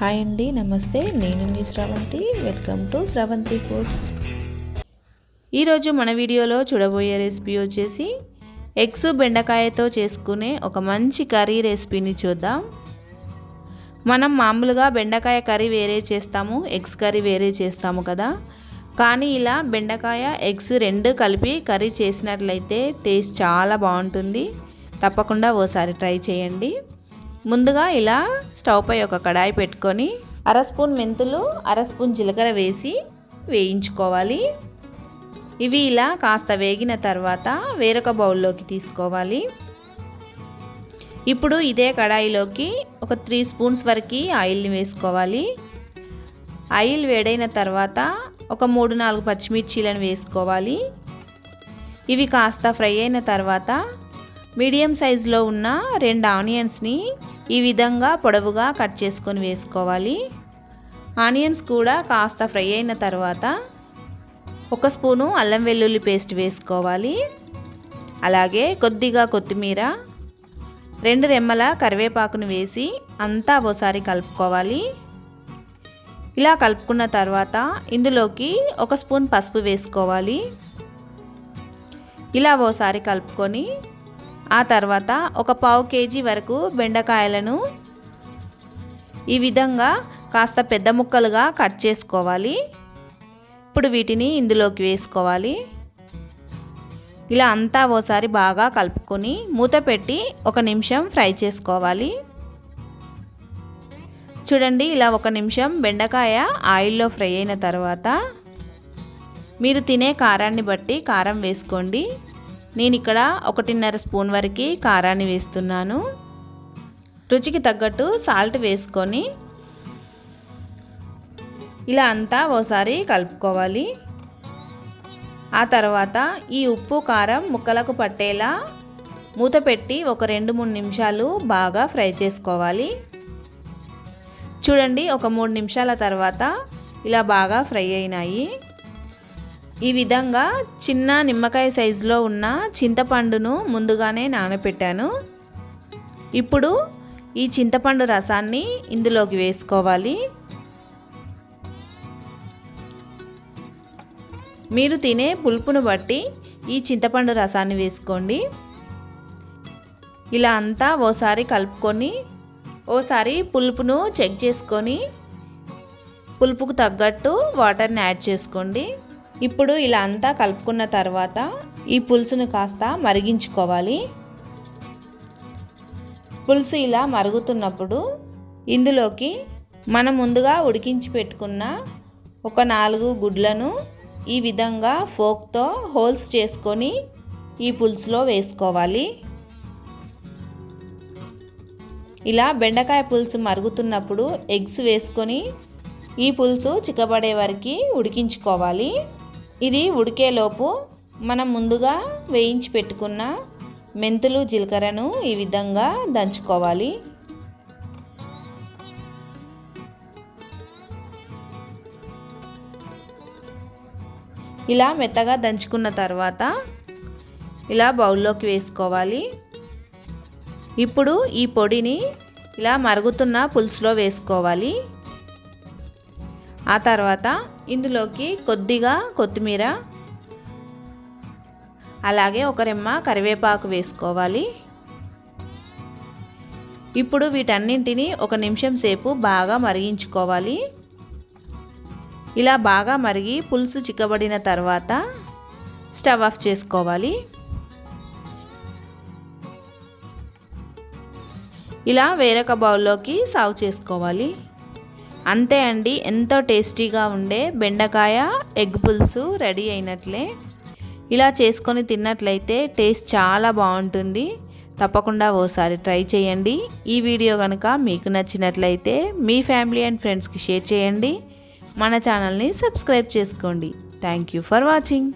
Hi అండి నమస్తే. నేను మీ Sravanthi. Welcome to Sravanthi foods ఈరోజు మన వీడియోలో చూడబోయే రెసిపీ వచ్చేసి ఎగ్స్ బెండకాయతో చేసుకునే ఒక మంచి కర్రీ రెసిపీని చూద్దాం. మనం మామూలుగా బెండకాయ కర్రీ వేరే చేస్తాము ఎగ్స్ కర్రీ వేరే చేస్తాము కదా. కానీ ఇలా బెండకాయ ఎగ్స్ రెండు కలిపి కర్రీ చేసినట్లయితే టేస్ట్ చాలా బాగుంటుంది. తప్పకుండా ఓసారి ట్రై చేయండి. ముందుగా ఇలా స్టవ్ పై ఒక కడాయి పెట్టుకొని అర స్పూన్ మెంతులు అర స్పూన్ జీలకర్ర వేసి వేయించుకోవాలి. ఇవి ఇలా కాస్త వేగిన తర్వాత వేరొక బౌల్లోకి తీసుకోవాలి. ఇప్పుడు ఇదే కడాయిలోకి ఒక త్రీ స్పూన్స్ వరకు ఆయిల్ని వేసుకోవాలి. ఆయిల్ వేడైన తర్వాత ఒక మూడు నాలుగు పచ్చిమిర్చీలను వేసుకోవాలి. ఇవి కాస్త ఫ్రై అయిన తర్వాత మీడియం సైజులో ఉన్న రెండు ఆనియన్స్ని ఈ విధంగా పొడవుగా కట్ చేసుకొని వేసుకోవాలి. ఆనియన్స్ కూడా కాస్త ఫ్రై అయిన తర్వాత ఒక స్పూను అల్లం వెల్లుల్లి పేస్ట్ వేసుకోవాలి. అలాగే కొద్దిగా కొత్తిమీర రెండు రెమ్మల కరివేపాకును వేసి అంతా ఓసారి కలుపుకోవాలి. ఇలా కలుపుకున్న తర్వాత ఇందులోకి ఒక స్పూన్ పసుపు వేసుకోవాలి. ఇలా ఓసారి కలుపుకొని ఆ తర్వాత ఒక పావు కేజీ వరకు బెండకాయలను ఈ విధంగా కాస్త పెద్ద ముక్కలుగా కట్ చేసుకోవాలి. ఇప్పుడు వీటిని ఇందులోకి వేసుకోవాలి. ఇలా అంతా ఓసారి బాగా కలుపుకొని మూత పెట్టి ఒక నిమిషం ఫ్రై చేసుకోవాలి. చూడండి ఇలా ఒక నిమిషం బెండకాయ ఆయిల్లో ఫ్రై అయిన తర్వాత మీరు తినే కారాన్ని బట్టి కారం వేసుకోండి. నేను ఇక్కడ ఒకటిన్నర స్పూన్ వరకు కారాన్ని వేస్తున్నాను. రుచికి తగ్గట్టు సాల్ట్ వేసుకొని ఇలా అంతా ఓసారి కలుపుకోవాలి. ఆ తర్వాత ఈ ఉప్పు కారం ముక్కలకు పట్టేలా మూత పెట్టి ఒక రెండు మూడు నిమిషాలు బాగా ఫ్రై చేసుకోవాలి. చూడండి ఒక మూడు నిమిషాల తర్వాత ఇలా బాగా ఫ్రై అయినాయి. ఈ విధంగా చిన్న నిమ్మకాయ సైజులో ఉన్న చింతపండును ముందుగానే నానబెట్టాను ఇప్పుడు ఈ చింతపండు రసాన్ని ఇందులోకి వేసుకోవాలి. మీరు తినే పులుపును బట్టి ఈ చింతపండు రసాన్ని వేసుకోండి. ఇలా అంతా ఓసారి కలుపుకొని ఓసారి పులుపును చెక్ చేసుకొని పులుపుకు తగ్గట్టు వాటర్ని యాడ్ చేసుకోండి. ఇప్పుడు ఇలా అంతా కలుపుకున్న తర్వాత ఈ పులుసును కాస్త మరిగించుకోవాలి. పులుసు ఇలా మరుగుతున్నప్పుడు ఇందులోకి మనం ముందుగా ఉడికించి పెట్టుకున్న ఒక నాలుగు గుడ్లను ఈ విధంగా ఫోక్తో హోల్స్ చేసుకొని ఈ పులుసులో వేసుకోవాలి. ఇలా బెండకాయ పులుసు మరుగుతున్నప్పుడు ఎగ్స్ వేసుకొని ఈ పులుసు చిక్కబడే వరకు ఉడికించుకోవాలి. ఇది ఉడికేలోపు మనం ముందుగా వేయించి పెట్టుకున్న మెంతులు జీలకర్రను ఈ విధంగా దంచుకోవాలి. ఇలా మెత్తగా దంచుకున్న తర్వాత ఇలా బౌల్లోకి వేసుకోవాలి. ఇప్పుడు ఈ పొడిని ఇలా మరుగుతున్న పులుసులో వేసుకోవాలి. ఆ తర్వాత ఇందులోకి కొద్దిగా కొత్తిమీర అలాగే ఒక రెమ్మ కరివేపాకు వేసుకోవాలి. ఇప్పుడు వీటన్నింటినీ ఒక నిమిషం సేపు బాగా మరిగించుకోవాలి. ఇలా బాగా మరిగి పులుసు చిక్కబడిన తర్వాత స్టవ్ ఆఫ్ చేసుకోవాలి. ఇలా వేరొక బౌల్లోకి సర్వ్ చేసుకోవాలి. అంతే అండి ఎంతో టేస్టీగా ఉండే బెండకాయ ఎగ్ పులుసు రెడీ అయినట్లే. ఇలా చేసుకొని తిన్నట్లయితే టేస్ట్ చాలా బాగుంటుంది. తప్పకుండా ఓసారి ట్రై చేయండి. ఈ వీడియో కనుక మీకు నచ్చినట్లయితే మీ ఫ్యామిలీ అండ్ ఫ్రెండ్స్కి షేర్ చేయండి. మన ఛానల్ని సబ్స్క్రైబ్ చేసుకోండి. Thank you for watching.